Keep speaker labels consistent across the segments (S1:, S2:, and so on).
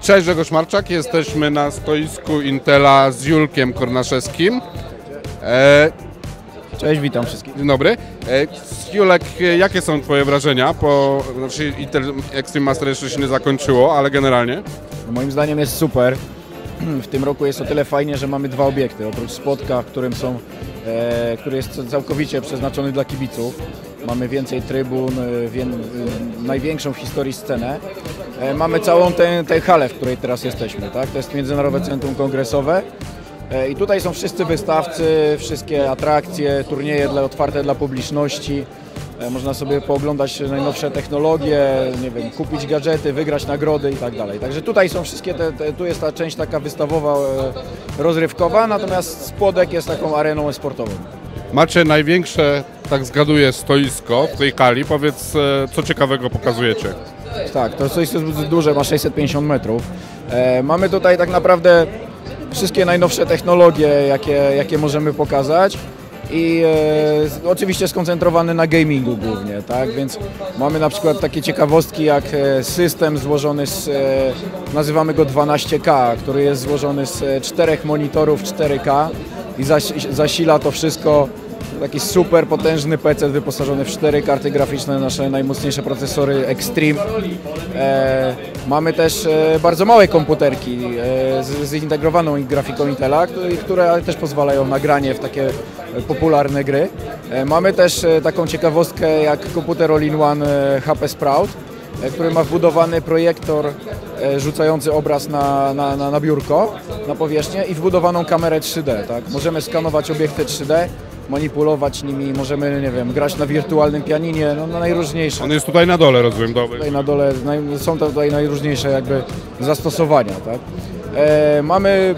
S1: Cześć Grzegorz Marczak, jesteśmy na stoisku Intela z Julkiem Kornaszewskim. E,
S2: Cześć, witam wszystkich.
S1: dzień dobry. E, Julek, e, jakie są Twoje wrażenia? Po, znaczy Extreme Master jeszcze się nie zakończyło, ale generalnie.
S2: Moim zdaniem jest super. W tym roku jest o tyle fajnie, że mamy dwa obiekty. Oprócz spotka, w którym są, e, który jest całkowicie przeznaczony dla kibiców. Mamy więcej trybun, e, wię, e, największą w historii scenę. E, mamy całą tę, tę halę, w której teraz jesteśmy. Tak? To jest Międzynarodowe Centrum Kongresowe. E, I tutaj są wszyscy wystawcy, wszystkie atrakcje, turnieje dla, otwarte dla publiczności. E, Można sobie pooglądać najnowsze technologie, nie wiem, kupić gadżety, wygrać nagrody i tak dalej. Także tutaj są wszystkie te, te tu jest ta część taka wystawowa, e, rozrywkowa, natomiast spodek jest taką areną sportową.
S1: Macie największe, tak zgaduję, stoisko w tej kali. Powiedz, co ciekawego pokazujecie?
S2: Tak, to jest dosyć duże, ma 650 metrów. E, mamy tutaj tak naprawdę wszystkie najnowsze technologie, jakie, jakie możemy pokazać. I e, oczywiście skoncentrowane na gamingu głównie, tak, więc mamy na przykład takie ciekawostki jak e, system złożony z, e, nazywamy go 12K, który jest złożony z e, czterech monitorów 4K i zaś, zasila to wszystko Taki super potężny PC wyposażony w cztery karty graficzne, nasze najmocniejsze procesory Extreme. E, mamy też e, bardzo małe komputerki e, z zintegrowaną grafiką Intela, które, też pozwalają na granie w takie popularne gry. E, mamy też e, taką ciekawostkę jak komputer all-in-one e, HP Sprout, który ma wbudowany projektor rzucający obraz na, na, na, na biurko, na powierzchnię i wbudowaną kamerę 3D. Tak? Możemy skanować obiekty 3D, manipulować nimi, możemy, nie wiem, grać na wirtualnym pianinie, no, no najróżniejsze.
S1: On jest tutaj na dole, rozumiem, dobry.
S2: Tutaj na dole naj, są tutaj najróżniejsze jakby zastosowania. Tak? E, mamy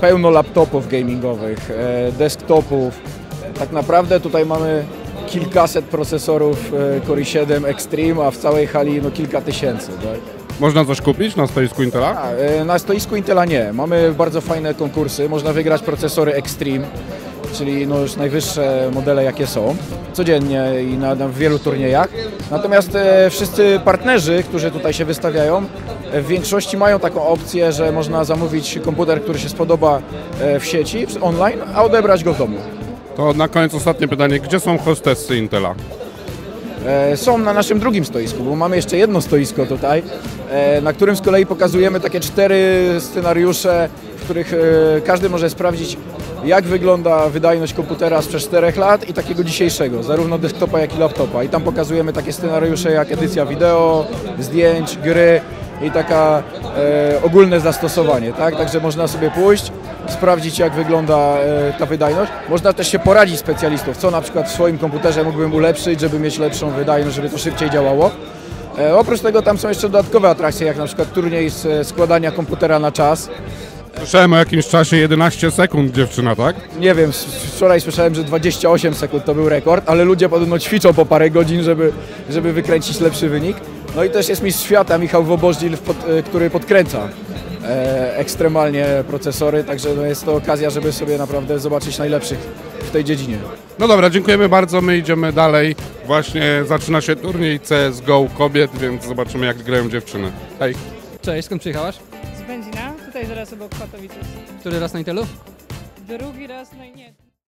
S2: pełno laptopów gamingowych, e, desktopów. Tak naprawdę tutaj mamy kilkaset procesorów e, Core i7 Extreme, a w całej hali no kilka tysięcy. Tak?
S1: Można coś kupić na stoisku Intela?
S2: A, e, Na stoisku Intela nie. Mamy bardzo fajne konkursy. Można wygrać procesory Extreme, czyli no już najwyższe modele jakie są, codziennie i na, na wielu turniejach. Natomiast e, wszyscy partnerzy, którzy tutaj się wystawiają, e, w większości mają taką opcję, że można zamówić komputer, który się spodoba e, w sieci, online, a odebrać go w domu.
S1: To na koniec ostatnie pytanie. Gdzie są hostessy Intela?
S2: E, Są na naszym drugim stoisku, bo mamy jeszcze jedno stoisko tutaj, e, na którym z kolei pokazujemy takie cztery scenariusze, w których każdy może sprawdzić, jak wygląda wydajność komputera sprzed 4 lat i takiego dzisiejszego, zarówno desktopa, jak i laptopa. I tam pokazujemy takie scenariusze jak edycja wideo, zdjęć, gry i taka e, ogólne zastosowanie, tak? Także można sobie pójść, sprawdzić jak wygląda e, ta wydajność. Można też się poradzić specjalistów, co na przykład w swoim komputerze mógłbym ulepszyć, żeby mieć lepszą wydajność, żeby to szybciej działało. E, oprócz tego tam są jeszcze dodatkowe atrakcje, jak na przykład turniej z e, składania komputera na czas.
S1: Słyszałem o jakimś czasie 11 sekund, dziewczyna, tak?
S2: Nie wiem, wczoraj słyszałem, że 28 sekund to był rekord, ale ludzie podobno ćwiczą po parę godzin, żeby, żeby wykręcić lepszy wynik. No i też jest mistrz świata Michał Woboździl, pod, e, który podkręca e, ekstremalnie procesory, także no jest to okazja, żeby sobie naprawdę zobaczyć najlepszych w tej dziedzinie.
S1: No dobra, dziękujemy bardzo. My idziemy dalej. Właśnie zaczyna się turniej CSGO kobiet, więc zobaczymy jak grają dziewczyny. Hej.
S3: Cześć, skąd przyjechałaś?
S4: Tutaj zaraz obok Katowic.
S3: Który raz na Intelu?
S4: Drugi raz, no i nie.